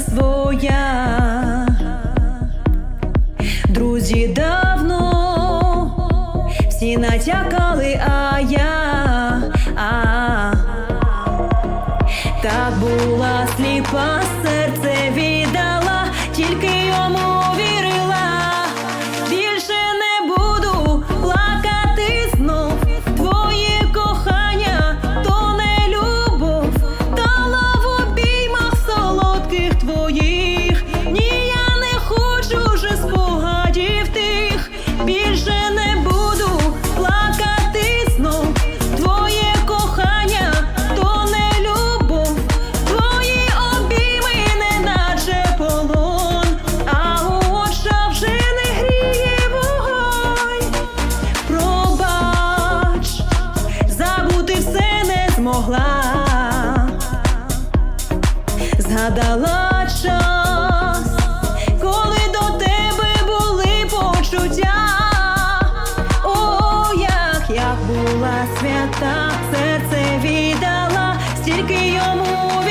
своя. Друзі давно всі натякали, а я а, так була сліпа, серце віддала, тільки йому Згадала час, коли до тебе були почуття. О, як, я була свята, серце віддала, стільки йому